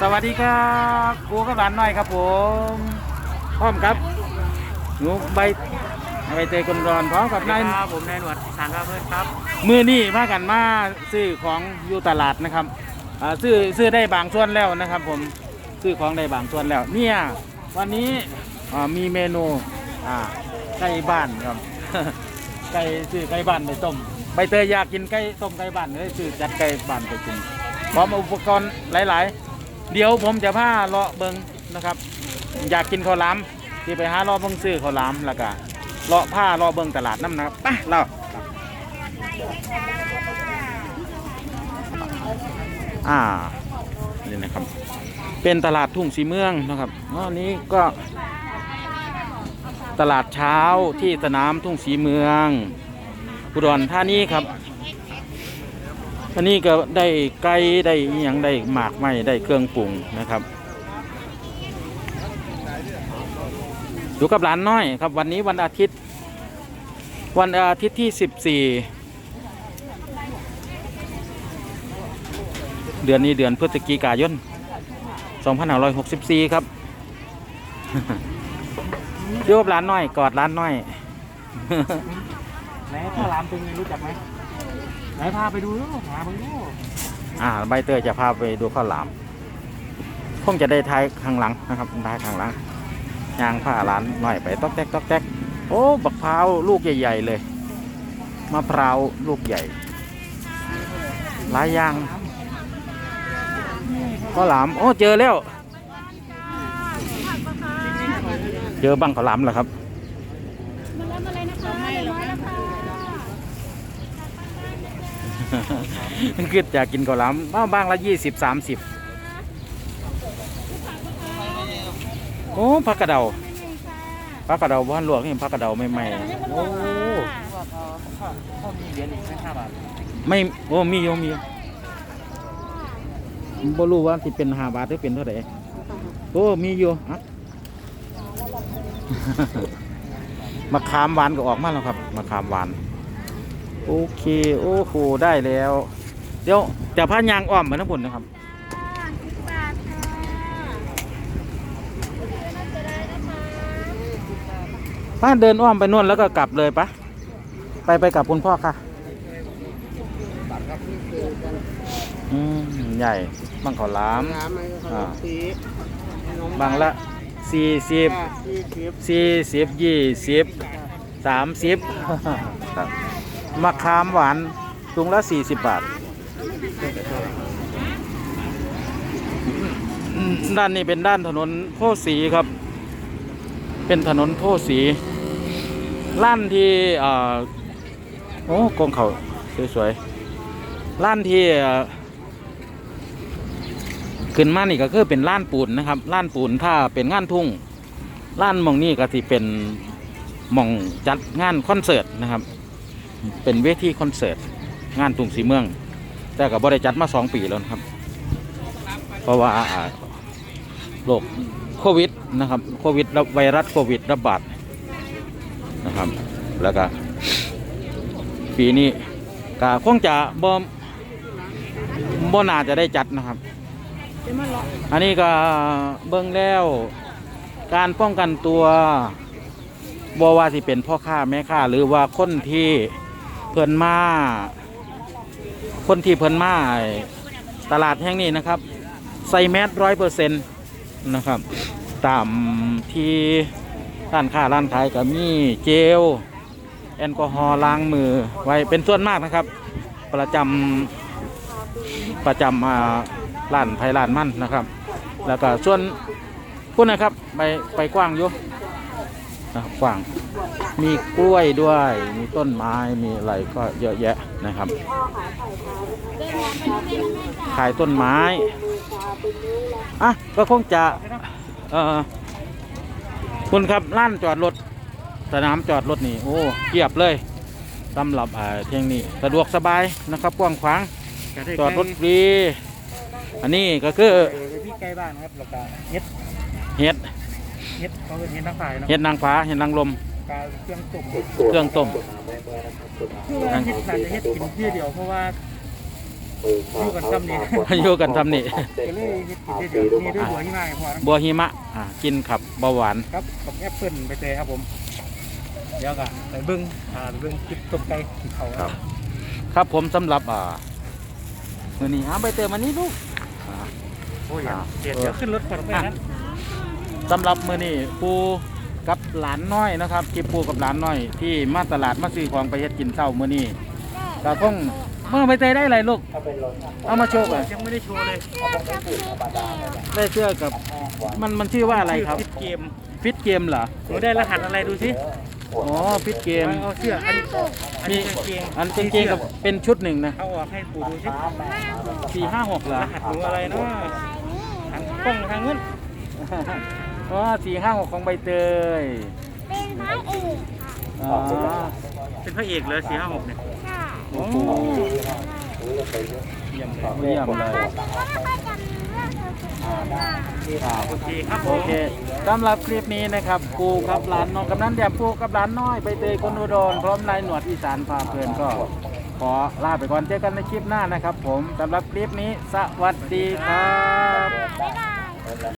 สวัสดีครับครูกับหลานน้อยครับผมพร้อมครับหนูใบใบเตยคนรอนพร้อมกับนายครับผมนายหนวดทางข้าวเพื่อนครับมือนี่พากันมาซื้อของอยู่ตลาดนะครับอ่าซื้อซื้อได้บางส่วนแล้วนะครับ ผมซื้อของได้บางส่วนแล้ว เนี่ยวันนี้อ่ามีเมนูอ่าไก่บ้านครับไก่ซื้อไก่บ้านไปต้มใบเตยอยากกินไก่ต้มไก่บ้านเลยซื้อจัดไก่บ้านไปกินพร้อมอุปกรณ์หลาย ๆ เดี๋ยวผมจะพาเลาะเบิงนะครับ อยากกินข้าวหลามที่ไปหาเลาะเบิงซื้อข้าวหลามแล้วก็เลาะผ้าเลาะเบิงตลาดน้ำนะครับไปเราอ่านี่นะครับ เป็นตลาดทุ่งสีเมืองนะครับอ๋อนี้ก็ตลาดเช้าที่สนามทุ่งสีเมืองอุดรธานีครับ อันนี้ก็ได้ไก่ได้ยังได้หมากไม้ได้เครื่องปรุงนะครับ อยู่กับหลานน้อยครับ วันนี้วันอาทิตย์ วันอาทิตย์ที่ 14 เดือนนี้เดือนพฤศจิกายน 2564 ครับอยู่กับหลานน้อยกอดหลานน้อยไหนข้าวหลามเป็นไงรู้จักไหม ไหนพาไปดูลูกหาไปดูอ่าใบเตยจะพาไปดูข้าวหลามคงจะได้ทายข้างหลังนะครับทายข้างหลังยางผ้าหลานหน่อยไปตอกแตกตอกแตกโอ้บักพร้าวลูกใหญ่ ๆ เลยมะพร้าวลูกใหญ่หลายอย่างข้าวหลามโอ้เจอแล้ว เจอบังข้าวหลามแล้วครับ มาแล้วมาเลยนะคะเรียบร้อยแล้วค่ะ คืออยากกินข้าวหลามบ้างบ้างละยี่สิบสามสิบโอ้ผักกระเดาผักกระเดาบ้านหลวงนี่ผักกระเดาใหม่ๆโอ้ว่าเขาเขามีเหรียญอีกแค่ห้าบาทไม่โอ้มีอยู่มีอยู่บ่รู้ว่าสิเป็นห้าบาทหรือเป็นเท่าไหร่โอ้มีอยู่อะมะขามหวานก็ออกมาแล้วครับมะขามหวาน โอเค โอ้โห ได้แล้ว เดี๋ยวจะพายางอ้อมไปนะพุ่นนะครับ สิบบาทค่ะป้าเดินอ้อมไปนู่นแล้วก็กลับเลยปะไปไปกับคุณพ่อค่ะอืมใหญ่บางขาวหลาม น้ำไหมขนอ่ามปี๊บบางละสี่สิบยี่สิบสี่สิบยี่สิบสามสิบ มะขามหวานถุงละสี่สิบบาท ด้านนี้เป็นด้านถนนโพสีครับ เป็นถนนโพสีล้านที่อ่อโอ้กองเขาสวยๆล้านที่ขึ้นมานี่ก็คือเป็นล้านปูนนะครับล้านปูนถ้าเป็นงานทุ่งล้านมองนี่ก็ที่เป็นมองจัดงานคอนเสิร์ตนะครับ เป็นเวทีคอนเสิร์ตงานทุ่งสีเมือง แต่ก็บริจัดมาสองปีแล้วครับ เพราะว่าโรคโควิดนะครับโควิดไวรัสโควิดระบาดนะครับแล้วก็ปีนี้ก็คงจะบ่บ่นาจะได้จัดนะครับ อันนี้ก็เบิ่งแล้วการป้องกันตัวบ่ว่าสิเป็นพ่อค้าแม่ค้าหรือว่าคนที่ พิ่นมาคนที่เพิ่นมาตลาดแห่งนี้นะครับ ใส่แมสร้อยเปอร์เซ็นต์นะครับ ตามที่ร้านค้าร้านขายก็มีเจล แอลกอฮอล์ล้างมือไว้เป็นส่วนมากนะครับ ประจำประจำอ่าร้านไผ่ร้านมั่นนะครับ แล้วก็ส่วนพุ่นนะครับ ไปไปกว้างอยู่ นะครับกว้าง มีกล้วยด้วย มีต้นไม้มีอะไรก็เยอะแยะนะครับขายต้นไม้อะก็คงจะเอ่อคุณครับล้านจอดรถสนามจอดรถนี่โอ้เกียบเลยสำหรับอ่าเที่ยงนี้สะดวกสบายนะครับกว้างขวางจอดรถฟรีอันนี้ก็คือเดี๋ยวพี่ใกล้บ้านครับแล้วก็เฮ็ดเห็ด เฮ็ดเขาเป็นเฮ็ดนักฝ่ายเนาะเห็ดนางฟ้าเห็ดนางลมกาเครื่องต้มเครื่องต้มคือว่าเฮ็ดน่าจะเฮ็ดกินเพียเดียวเพราะว่าอยู่กันซ้ำนี่อยู่กันทำนี่ก็เลยเฮ็ดเฮ็ดเดี๋ยวนี่ด้วยหัวที่มาให้พอนะบัวหิมะอ่ากินขับเบาหวานครับกับแอปเปิ้ลไปเตยครับผมเดี๋ยวก็ไปเบิ้งอ่าไปเบิ้งคลิปตกไก่ที่เขาครับ ครับผมสำหรับอ่ามื้อนี้หาใบเตยมานี่ลูกอ่าโอ้ยอย่าเดี๋ยวเดี๋ยวขึ้นรถก่อนไปนั้น สำหรับมื้อนี้ปูกับหลานน้อยนะครับคลิปปูกับหลานน้อย ที่มาตลาดมาซื้อของไปเฮ็ดกินเช้ามื้อนี้ก็คงเมื่อใบเตยได้อะไรลูก เอามาโชว์ก่อนยังไม่ได้โชว์เลยได้เสื้อกับมันมันชื่อว่าอะไรครับชื่เกมฟิตเกมเหรอหนูได้รหัสอะไรดูสิอ๋อฟิตเกมเอาเสื้ออันนี้อันมีนี้กางเกงอันเป็นเกงกับเป็นชุดหนึ่งนะเอาออกให้ปู่ดูสิสี่ห้าหกเหรรอหัสหนูอะไรเนาะทางกล้องทางเงิน อ๋อสี่ห้าหกของใบเตยเป็นพระเอกอ๋อเป็นพระเอกเลยสี่ห้าหกเนี่ยค่ะโอ้โหเยี่ยมเลยเยี่ยมเลยก็ไม่ค่อยจำเรื่องเธอสุดเลยค่ะครับโอเคครับผโอมเคสำหรับคลิปนี้นะครับปูกับหลานน้องกำนันเดียมปูกับหลานน้อยใบเตยคนอุดรพร้อมนายหนวดอีสานพาเพลินก็ ขอลาไปก่อนเจอกันในคลิปหน้านะครับ ผมสำหรับคลิปนี้สวัสดีครับ บ๊ายบาย